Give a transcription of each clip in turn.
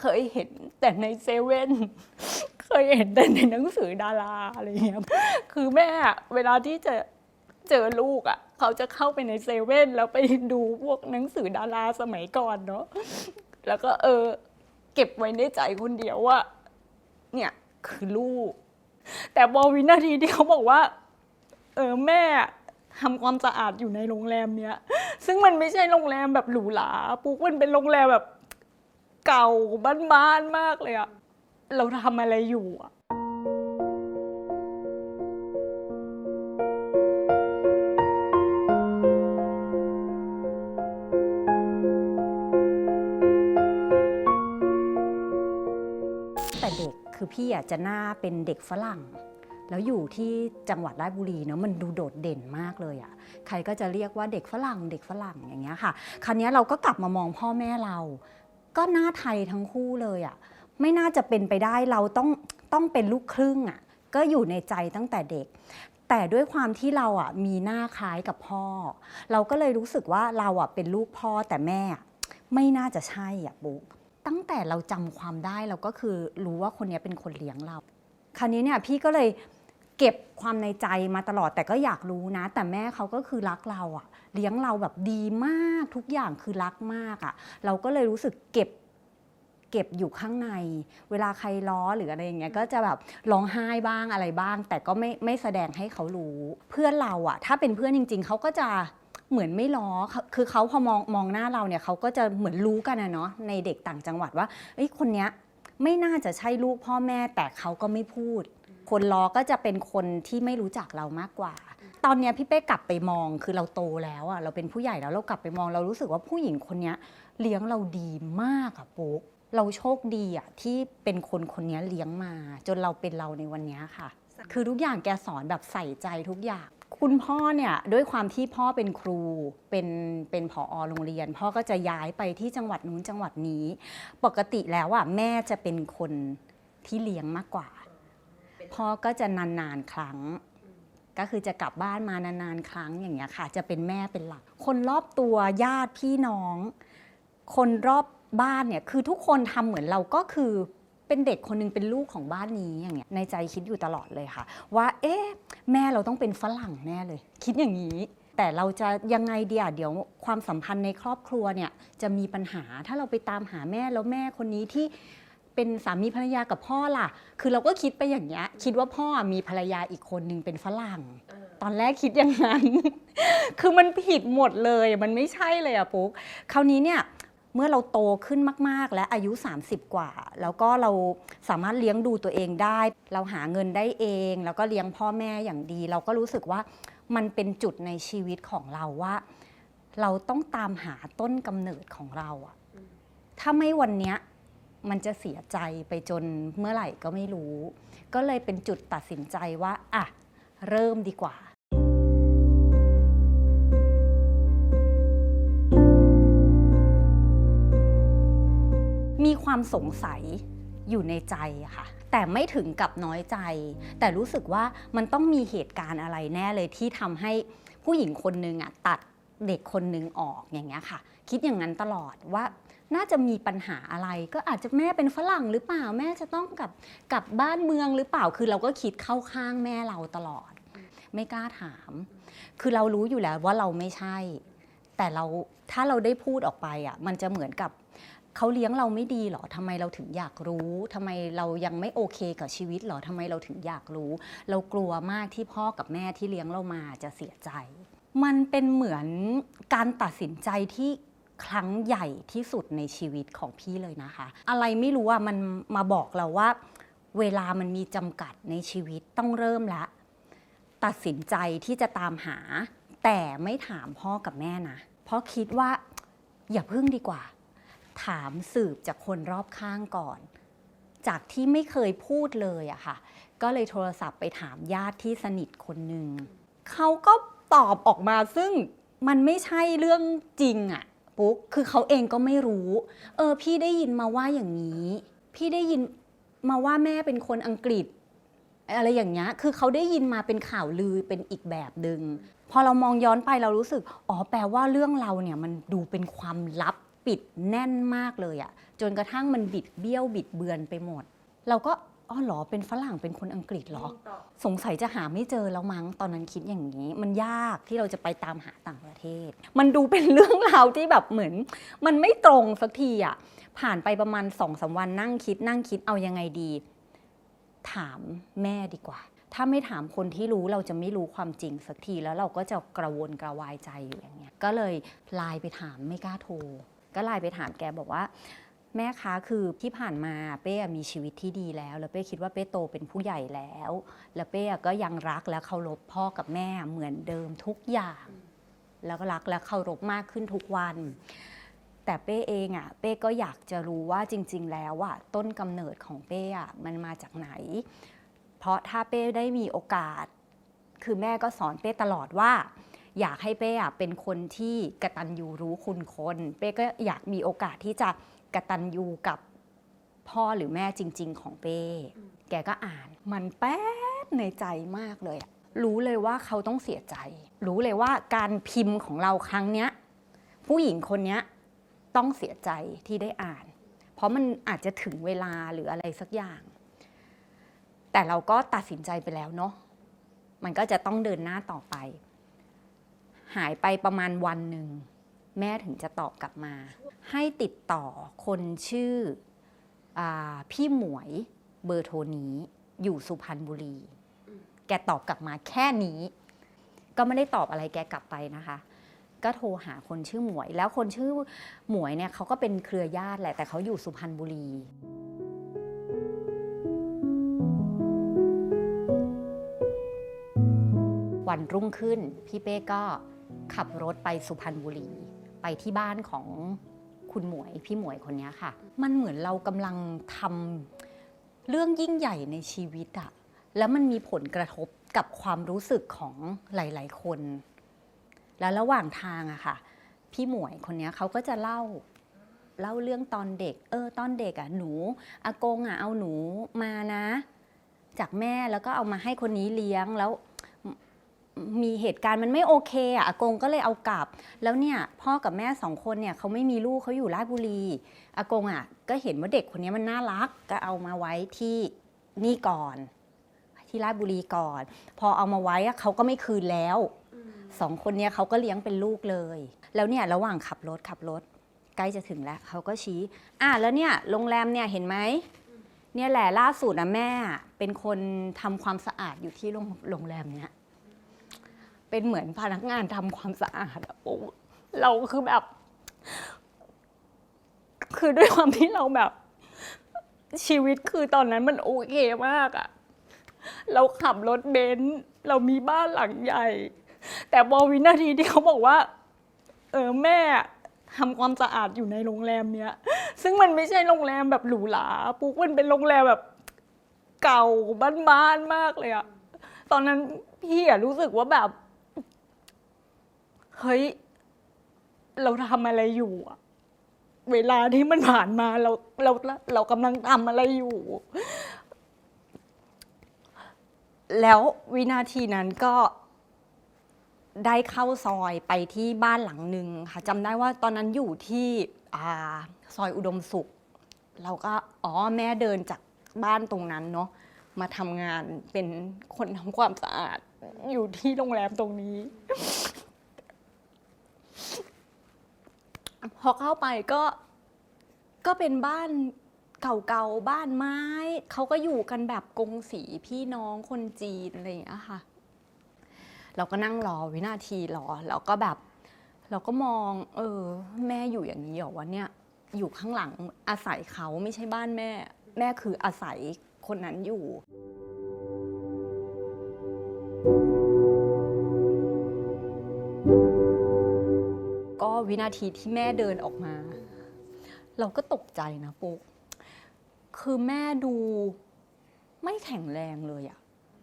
เคยเห็นแต่ในเซเว่นเคยเห็นแต่ในหนังสือดาราอะไรเงี้ยคือแม่เวลาที่จะเจอลูกอะ เขาจะเข้าไปในเซเว่นแล้วไปดูพวกหนังสือดาราสมัยก่อนเนาะแล้วก็เออ เก็บไว้ในใจคนเดียวว่า เนี่ยคือลูก แต่พอวินาทีที่เขาบอกว่า เออแม่ทำความสะอาดอยู่ในโรงแรมเนี้ย ซึ่งมันไม่ใช่โรงแรมแบบหรูหราปุ๊กมันเป็นโรงแรมแบบ เก่าบ้านๆมากเลยอะเราทำอะไรอยู่อะแต่เด็กคือพี่อะจะหน้าเป็นเด็กฝรั่ง แล้วอยู่ที่จังหวัดราชบุรีเนาะมันดูโดดเด่นมากเลยอะ่ะใครก็จะเรียกว่าเด็กฝรั่งเด็กฝรั่งอย่างเงี้ยค่ะ คราวนี้เราก็กลับมามองพ่อแม่เรา ก็หน้าไทยทั้งคู่เลยอะ่ะไม่น่าจะเป็นไปได้เราต้องต้องเป็นลูกครึ่งอะ่ะก็อยู่ในใจตั้งแต่เด็ก แต่ด้วยความที่เราอะมีหน้าคล้ายกับพ่อ เราก็เลยรู้สึกว่าเราอะเป็นลูกพ่อแต่แม่ไม่น่าจะใช่อะบุ๊ตั้งแต่เราจำความได้เราก็คือรู้ว่าคนนี้เป็นคนเลี้ยงเรา คราวนี้เนี่ยพี่ก็เลยเก็บความในใจมาตลอดแต่ก็อยากรู้นะ แต่แม่เขาก็คือรักเราอะ เลี้ยงเราแบบดีมากทุกอย่างคือรักมากอะเราก็เลยรู้สึกเก็บเก็บอยู่ข้างใน เวลาใครล้อหรืออะไรอย่างเงี้ยก็จะแบบร้องไห้บ้างอะไรบ้าง แต่ก็ไม่ไม่แสดงให้เขารู้ เพื่อนเราอะถ้าเป็นเพื่อนจริง ๆเขาก็จะเหมือนไม่ล้อเขาคือเขาพอมองมองหน้าเราเนี่ยเขาก็จะเหมือนรู้กันนะเนาะในเด็กต่างจังหวัดว่าเอ้ยคนเนี้ยไม่น่าจะใช่ลูกพ่อแม่แต่เขาก็ไม่พูด คนล้อก็จะเป็นคนที่ไม่รู้จักเรามากกว่าต อนเนี้ยพี่เป้กลับไปมองคือเราโตแล้วอะเราเป็นผู้ใหญ่แล้วเรากลับไปมองเรารู้สึกว่าผู้หญิงคนเนี้ยเลี้ยงเราดีมากอะปุ๊กเราโชคดีอะที่เป็นคนคนนี้เลี้ยงมา จนเราเป็นเราในวันนี้ค่ะ คือทุกอย่างแกสอนแบบใส่ใจทุกอย่าง คุณพ่อเนี่ยด้วยความที่พ่อเป็นครูเป็นเป็นผอโรงเรียน พ่อก็จะย้ายไปที่จังหวัดนู้นจังหวัดนี้ ปกติแล้วอะแม่จะเป็นคนที่เลี้ยงมากกว่า พ่อก็จะนานๆครั้ง ก็คือจะกลับบ้านมานานๆ ครั้งอย่างเงี้ยค่ะ จะเป็นแม่เป็นหลัก คนรอบตัวญาติพี่น้อง คนรอบบ้านเนี่ยคือทุกคนทำเหมือนเราก็คือเป็นเด็กคนหนึงเป็นลูกของบ้านนี้อย่างเงี้ยในใจคิดอยู่ตลอดเลยค่ะ ว่า เอ๊ะ แม่เราต้องเป็นฝรั่งแน่เลย คิดอย่างนี้ แต่เราจะยังไงเดียเดี๋ยวความสัมพันธ์ในครอบครัวเนี่ยจะมีปัญหาถ้าเราไปตามหาแม่แล้วแม่คนนี้ที่ เป็นสามีภรรยากับพ่อล่ะ คือเราก็คิดไปอย่างเงี้ย คิดว่าพ่อมีภรรยาอีกคนนึงเป็นฝรั่ง ตอนแรกคิดอย่างนั้น คือมันผิดหมดเลย มันไม่ใช่เลยอะปุ๊ก คราวนี้เนี่ยเมื่อเราโตขึ้นมาก ๆ และอายุ 30 กว่า แล้วก็เราสามารถเลี้ยงดูตัวเองได้ เราหาเงินได้เอง แล้วก็เลี้ยงพ่อแม่อย่างดี เราก็รู้สึกว่ามันเป็นจุดในชีวิตของเราว่า เราต้องตามหาต้นกำเนิดของเราอะถ้าไม่วันเนี้ย มันจะเสียใจไปจนเมื่อไหร่ก็ไม่รู้ ก็เลยเป็นจุดตัดสินใจว่าอะเริ่มดีกว่ามีความสงสัยอยู่ในใจค่ะ แต่ไม่ถึงกับน้อยใจ แต่รู้สึกว่ามันต้องมีเหตุการณ์อะไรแน่เลยที่ทำให้ผู้หญิงคนนึงอะตัดเด็กคนนึงออกอย่างเงี้ยค่ะ คิดอย่างนั้นตลอดว่า น่าจะมีปัญหาอะไร ก็อาจจะแม่เป็นฝรั่งหรือเปล่าแม่จะต้องกลับกลับบ้านเมืองหรือเปล่าคือเราก็คิดเข้าข้างแม่เราตลอด ไม่กล้าถาม คือเรารู้อยู่แล้วว่าเราไม่ใช่ แต่เราถ้าเราได้พูดออกไปอะมันจะเหมือนกับเขาเลี้ยงเราไม่ดีหรอทำไมเราถึงอยากรู้ทำไมเรายังไม่โอเคกับชีวิตหรอทำไมเราถึงอยากรู้ เรากลัวมากที่พ่อกับแม่ที่เลี้ยงเรามาจะเสียใจ มันเป็นเหมือนการตัดสินใจที่ ครั้งใหญ่ที่สุดในชีวิตของพี่เลยนะคะ อะไรไม่รู้อะมันมาบอกเราว่า เวลามันมีจำกัดในชีวิตต้องเริ่มละตัดสินใจที่จะตามหา แต่ไม่ถามพ่อกับแม่นะ เพราะคิดว่าอย่าพึ่งดีกว่า ถามสืบจากคนรอบข้างก่อน จากที่ไม่เคยพูดเลยอะค่ะ ก็เลยโทรศัพท์ไปถามญาติที่สนิทคนหนึ่งเขาก็ตอบออกมาซึ่งมันไม่ใช่เรื่องจริงอะ ปุ๊กคือเขาเองก็ไม่รู้ เออ พี่ได้ยินมาว่าอย่างนี้ พี่ได้ยินมาว่าแม่เป็นคนอังกฤษ อะไรอย่างเงี้ยคือเขาได้ยินมาเป็นข่าวลือเป็นอีกแบบหนึง่งพอเรามองย้อนไปเรารู้สึกอ๋อแปลว่าเรื่องเราเนี่ยมันดูเป็นความลับปปิดแน่นมากเลยอะจนกระทั่งมันบิดเบี้ยวบิดเบือนไปหมด เราก็ อ๋อเหรอเป็นฝรั่งเป็นคนอังกฤษเหรอ สงสัยจะหาไม่เจอแล้วมั้งตอนนั้นคิดอย่างนี้ มันยากที่เราจะไปตามหาต่างประเทศ มันดูเป็นเรื่องราวที่แบบเหมือน มันไม่ตรงสักทีอะผ่านไปประมาณสองสามวันนั่งคิดนั่งคิดเอายังไงดี ถามแม่ดีกว่า ถ้าไม่ถามคนที่รู้เราจะไม่รู้ความจริงสักทีแล้วเราก็จะกระวนกระวายใจอยู่อย่างเงี้ยก็เลยไลน์ไปถามไม่กล้าโทรก็ไลน์ไปถามแกบอกว่า แม่คะคือที่ผ่านมาเป้มีชีวิตที่ดีแล้ว แล้วเป้คิดว่าเป้โตเป็นผู้ใหญ่แล้ว แล้วเป้ก็ยังรักและเคารพพ่อกับแม่เหมือนเดิมทุกอย่าง แล้วก็รักและเคารพมากขึ้นทุกวัน แต่เป้เองอะเป้ก็อยากจะรู้ว่าจริง ๆ แล้วอะต้นกำเนิดของเป้อะมันมาจากไหน เพราะถ้าเป้ได้มีโอกาส คือแม่ก็สอนเป้ตลอดว่าอยากให้เป้อะเป็นคนที่กระตันยูรู้คุณคน เป้ก็อยากมีโอกาสที่จะ กระตันยูกับพ่อหรือแม่จริง ๆ ของเป้ แกก็อ่าน มันแป๊บในใจมากเลยอะรู้เลยว่าเขาต้องเสียใจ รู้เลยว่าการพิมพ์ของเราครั้งเนี้ย ผู้หญิงคนเนี้ยต้องเสียใจที่ได้อ่าน เพราะมันอาจจะถึงเวลาหรืออะไรสักอย่าง แต่เราก็ตัดสินใจไปแล้วเนาะ มันก็จะต้องเดินหน้าต่อไป หายไปประมาณวันหนึ่ง แม่ถึงจะตอบกลับมา ให้ติดต่อคนชื่ออพี่หมวยเบอร์โทรนี้อยู่สุพรรณบุรี แกตอบกลับมาแค่นี้ ก็ไม่ได้ตอบอะไรแกกลับไปนะคะ ก็โทรหาคนชื่อหมวย แล้วคนชื่อหมวยเนี่ยเขาก็เป็นเครือญาติแหละแต่เขาอยู่สุพรรณบุรีวันรุ่งขึ้น พี่เป้ก็ขับรถไปสุพรรณบุรี ไปที่บ้านของคุณหมวยพี่หมวยคนนี้ค่ะ มันเหมือนเรากำลังทำเรื่องยิ่งใหญ่ในชีวิตอะแล้วมันมีผลกระทบกับความรู้สึกของหลาย ๆ คน แล้วระหว่างทางอะค่ะ พี่หมวยคนนี้เขาก็จะเล่าเล่าเรื่องตอนเด็ก เออ ตอนเด็กอะหนูอากงอะเอาหนูมานะ จากแม่แล้วก็เอามาให้คนนี้เลี้ยงแล้ว มีเหตุการณ์มันไม่โอเคอะอากงก็เลยเอากลับ แล้วเนี่ยพ่อกับแม่สองคนเนี่ยเขาไม่มีลูกเขาอยู่ราชบุรีอากงอะก็เห็นว่าเด็กคนนี้มันน่ารักก็เอามาไว้ที่นี่ก่อน ที่ราชบุรีก่อน พอเอามาไว้อะเขาก็ไม่คืนแล้วสองคนเนี้ยเขาก็เลี้ยงเป็นลูกเลย แล้วเนี่ยระหว่างขับรถขับรถใกล้จะถึงแล้วเขาก็ชี้ อะแล้วเนี่ยโรงแรมเนี่ยเห็นไหมเนี่ยแหละล่าสุดนะแม่เป็นคนทำความสะอาดอยู่ที่โรงโรงแรมเนี้ย เป็นเหมือนพนักงานทำความสะอาดอะปุ๊เราคือแบบ คือด้วยความที่เราแบบ ชีวิตคือตอนนั้นมันโอเคมากอะเราขับรถเบนซ์เรามีบ้านหลังใหญ่ แต่พอวินาทีที่เขาบอกว่า เออแม่ทำความสะอาดอยู่ในโรงแรมเนี้ย ซึ่งมันไม่ใช่โรงแรมแบบหรูหราปุ๊กมันเป็นโรงแรมแบบเก่าบ้านๆมากเลยอะตอนนั้นพี่อะรู้สึกว่าแบบ เฮ้ย เราทำอะไรอยู่อะเวลาที่มันผ่านมาเราเราเรากำลังทำอะไรอยู่ แล้ววินาทีนั้นก็ได้เข้าซอยไปที่บ้านหลังหนึ่งค่ะจำได้ว่าตอนนั้นอยู่ที่ซอยอุดมสุข เราก็อ๋อแม่เดินจากบ้านตรงนั้นเนาะมาทำงานเป็นคนทำความสะอาดอยู่ที่โรงแรมตรงนี้ พอเข้าไปก็ก็เป็นบ้านเก่าๆ บ้านไม้ เขาก็อยู่กันแบบกงสีพี่น้องคนจีนอะไรอย่างเงี้ยค่ะ เราก็นั่งรอวินาทีรอ แล้วก็แบบ เราก็มอง เออ แม่อยู่อย่างนี้เหรอวะเนี่ย อยู่ข้างหลังอาศัยเขาไม่ใช่บ้านแม่ แม่คืออาศัยคนนั้นอยู่ วินาทีที่แม่เดินออกมา เราก็ตกใจนะปุ๊กคือแม่ดูไม่แข็งแรงเลยอะ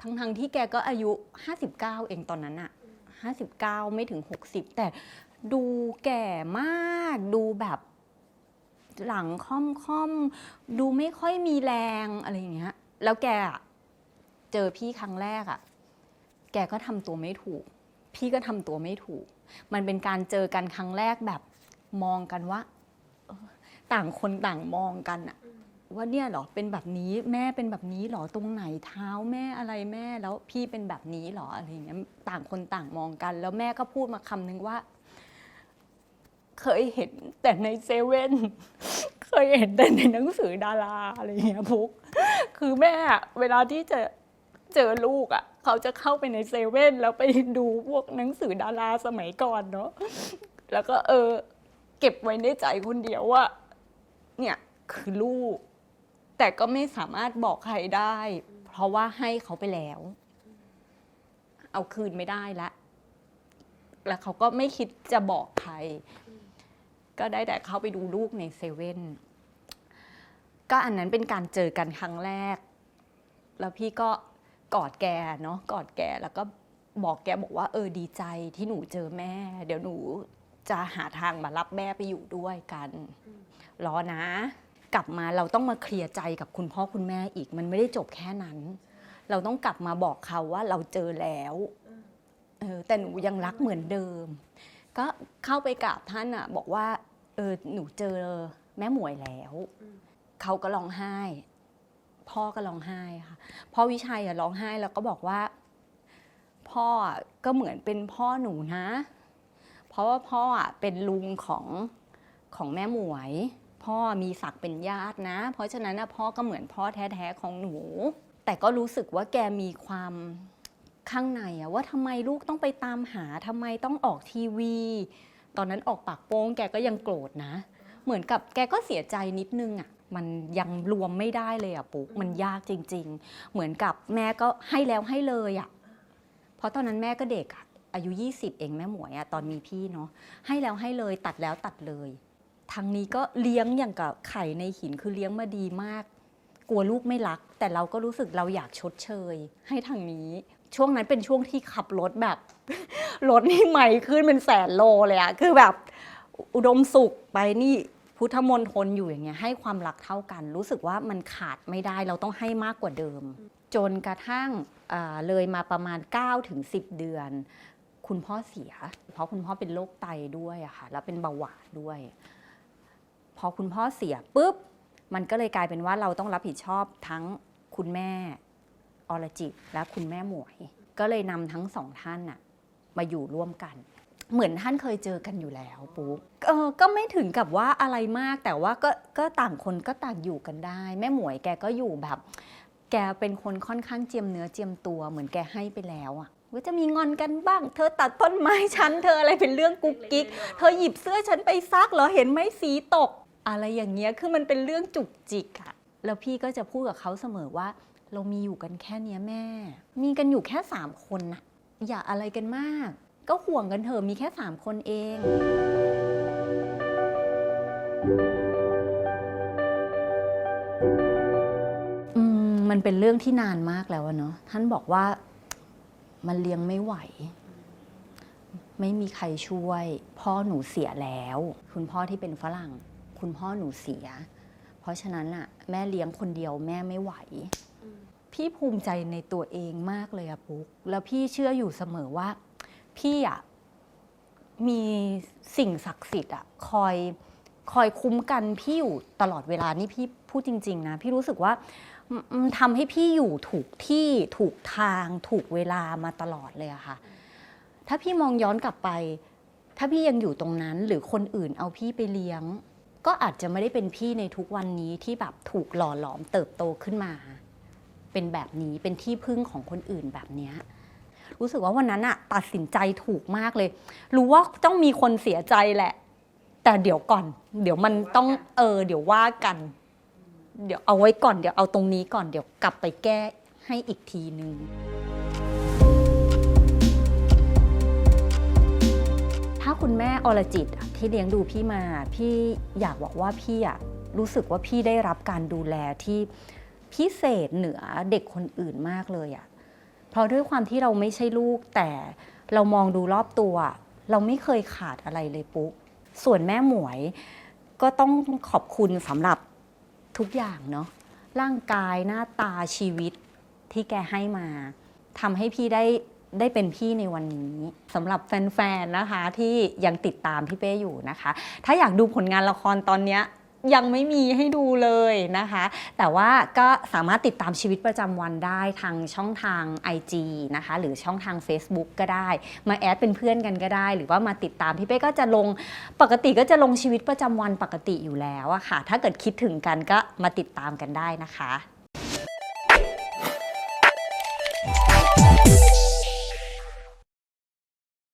ทั้งๆที่แกก็อายุ 59 เองตอนนั้นอะ59 ไม่ถึง 60 แต่ดูแก่มากดูแบบหลังค่อมค่อมดูไม่ค่อยมีแรงอะไรอย่างเงี้ย แล้วแกเจอพี่ครั้งแรกอะแกก็ทำตัวไม่ถูก พี่ก็ทำตัวไม่ถูก มันเป็นการเจอกันครั้งแรกแบบมองกันว่าต่างคนต่างมองกันอะว่าเนี่ยเหรอเป็นแบบนี้แม่เป็นแบบนี้เหรอตรงไหนเท้าแม่อะไรแม่แล้วพี่เป็นแบบนี้เหรออะไรอย่างเงี้ยต่างคนต่างมองกัน แล้วแม่ก็พูดมาคำนึงว่า เคยเห็นแต่ในเซเว่นเคยเห็นแต่ในหนังสือดาราอะไรอย่างเงี้ยพุก คือแม่อะเวลาที่จะ เจอลูกอะ เขาจะเข้าไปในเซเว่นแล้วไปดูพวกหนังสือดาราสมัยก่อนเนาะแล้วก็เออ เก็บไว้ในใจคนเดียวว่า เนี่ยคือลูก แต่ก็ไม่สามารถบอกใครได้ เพราะว่าให้เขาไปแล้ว เอาคืนไม่ได้ละ แล้วเขาก็ไม่คิดจะบอกใคร ก็ได้แต่เข้าไปดูลูกในเซเว่นก็อันนั้นเป็นการเจอกันครั้งแรก แล้วพี่ก็ กอดแกเนาะกอดแกแล้วก็บอกแกบอกว่าเออดีใจที่หนูเจอแม่ เดี๋ยวหนูจะหาทางมารับแม่ไปอยู่ด้วยกันรอนะ กลับมาเราต้องมาเคลียร์ใจกับคุณพ่อคุณแม่อีกมันไม่ได้จบแค่นั้น เราต้องกลับมาบอกเขาว่าเราเจอแล้วเออแต่หนูยังรักเหมือนเดิม ก็เข้าไปกราบท่านอะบอกว่าเออหนูเจอแม่หมวยแล้ว เขาก็ร้องไห้ พ่อก็ร้องไห้ค่ะพ่อวิชัยอะร้องไห้แล้วก็บอกว่า พ่อก็เหมือนเป็นพ่อหนูนะ เพราะว่าพ่ออะเป็นลุงของของแม่หมวย พ่อมีศักดิ์เป็นญาตินะ เพราะฉะนั้นนะพ่อก็เหมือนพ่อแท้ๆของหนู แต่ก็รู้สึกว่าแกมีความข้างในอะว่าทำไมลูกต้องไปตามหาทำไมต้องออกทีวี ตอนนั้นออกปากโป้งแกก็ยังโกรธนะ เหมือนกับแกก็เสียใจนิดนึงอะ มันยังรวมไม่ได้เลยอะ่ะปุ๊กมันยากจริง ๆ เหมือนกับแม่ก็ให้แล้วให้เลยอะ่ะเพราะตอนนั้นแม่ก็เด็กอะอายุ 20 เองแม่หมวยอะตอนมีพี่เนาะให้แล้วให้เลยตัดแล้วตัดเลยทางนี้ก็เลี้ยงอย่างกับไข่ในหินคือเลี้ยงมาดีมาก กลัวลูกไม่รัก แต่เราก็รู้สึกเราอยากชดเชย ให้ทางนี้ ช่วงนั้นเป็นช่วงที่ขับรถแบบ รถนี่ใหม่ขึ้นเป็นแสนโลเลยอะคือแบบอุดมสุขไปนี่ พุทธมนทนอยู่อย่างเงี้ยให้ความรักเท่ากัน รู้สึกว่ามันขาดไม่ได้เราต้องให้มากกว่าเดิม จนกระทั่งอ่าเลยมาประมาณ9ถึง10 เดือน คุณพ่อเสีย เพราะคุณพ่อเป็นโรคไตด้วยอะค่ะแล้วเป็นเบาหวานด้วย พอคุณพ่อเสียปุ๊บมันก็เลยกลายเป็นว่าเราต้องรับผิดชอบทั้งคุณแม่อรจิตและคุณแม่หมวย ก็เลยนำทั้งสองท่านน่ะมาอยู่ร่วมกัน เหมือนท่านเคยเจอกันอยู่แล้วปุ๊บเออก็ไม่ถึงกับว่าอะไรมากแต่ว่าก็ก็ต่างคนก็ต่างอยู่กันได้ แม่หมวยแกก็อยู่แบบ แกเป็นคนค่อนข้างเจียมเนื้อเจียมตัวเหมือนแกให้ไปแล้วอะก็จะมีงอนกันบ้าง เธอตัดต้นไม้ฉัน เธออะไรเป็นเรื่องกุ๊กกิ๊ก เธอหยิบเสื้อฉันไปซักเหรอเห็นไหมสีตก อะไรอย่างเงี้ยคือมันเป็นเรื่องจุกจิกอะแล้วพี่ก็จะพูดกับเขาเสมอว่า เรามีอยู่กันแค่เนี้ยแม่ มีกันอยู่แค่สามคนนะอย่าอะไรกันมาก ก็ห่วงกันเถอะมีแค่สามคนเองอืมมันเป็นเรื่องที่นานมากแล้วอะเนาะท่านบอกว่ามันเลี้ยงไม่ไหว ไม่มีใครช่วย พ่อหนูเสียแล้ว คุณพ่อที่เป็นฝรั่ง คุณพ่อหนูเสีย เพราะฉะนั้นอะแม่เลี้ยงคนเดียวแม่ไม่ไหว พี่ภูมิใจในตัวเองมากเลยอะปุ๊ก แล้วพี่เชื่ออยู่เสมอว่า พี่อะมีสิ่งศักดิ์สิทธิ์อะคอยคอยคุ้มกันพี่อยู่ตลอดเวลานี่พี่พูดจริง ๆ นะ พี่รู้สึกว่าทำให้พี่อยู่ถูกที่ถูกทางถูกเวลามาตลอดเลยอะค่ะ ถ้าพี่มองย้อนกลับไป ถ้าพี่ยังอยู่ตรงนั้นหรือคนอื่นเอาพี่ไปเลี้ยง ก็อาจจะไม่ได้เป็นพี่ในทุกวันนี้ที่แบบถูกหล่อหลอมเติบโตขึ้นมา เป็นแบบนี้เป็นที่พึ่งของคนอื่นแบบเนี้ย รู้สึกว่าวันนั้นอะตัดสินใจถูกมากเลย รู้ว่าต้องมีคนเสียใจแหละ แต่เดี๋ยวก่อน เดี๋ยวมันต้องเออ เดี๋ยวว่ากัน เดี๋ยวเอาไว้ก่อนเดี๋ยวเอาตรงนี้ก่อนเดี๋ยวกลับไปแก้ให้อีกทีนึงถ้าคุณแม่อรจิตอะที่เลี้ยงดูพี่มา พี่อยากบอกว่าพี่อะรู้สึกว่าพี่ได้รับการดูแลที่พิเศษเหนือเด็กคนอื่นมากเลยอะ เพราะด้วยความที่เราไม่ใช่ลูกแต่เรามองดูรอบตัว เราไม่เคยขาดอะไรเลยปุ๊กส่วนแม่หมวยก็ต้องขอบคุณสำหรับทุกอย่างเนาะร่างกายหน้าตาชีวิตที่แกให้มาทำให้พี่ได้ได้เป็นพี่ในวันนี้สำหรับแฟนๆนะคะที่ยังติดตามพี่เป้อยู่นะคะ ถ้าอยากดูผลงานละครตอนเนี้ย ยังไม่มีให้ดูเลยนะคะ แต่ว่าก็สามารถติดตามชีวิตประจำวันได้ทางช่องทาง IG นะคะ หรือช่องทาง Facebook ก็ได้ มาแอดเป็นเพื่อนกันก็ได้ หรือว่ามาติดตามพี่เป้ก็จะลงปกติก็จะลงชีวิตประจำวันปกติอยู่แล้วอะค่ะ ถ้าเกิดคิดถึงกันก็มาติดตามกันได้นะคะ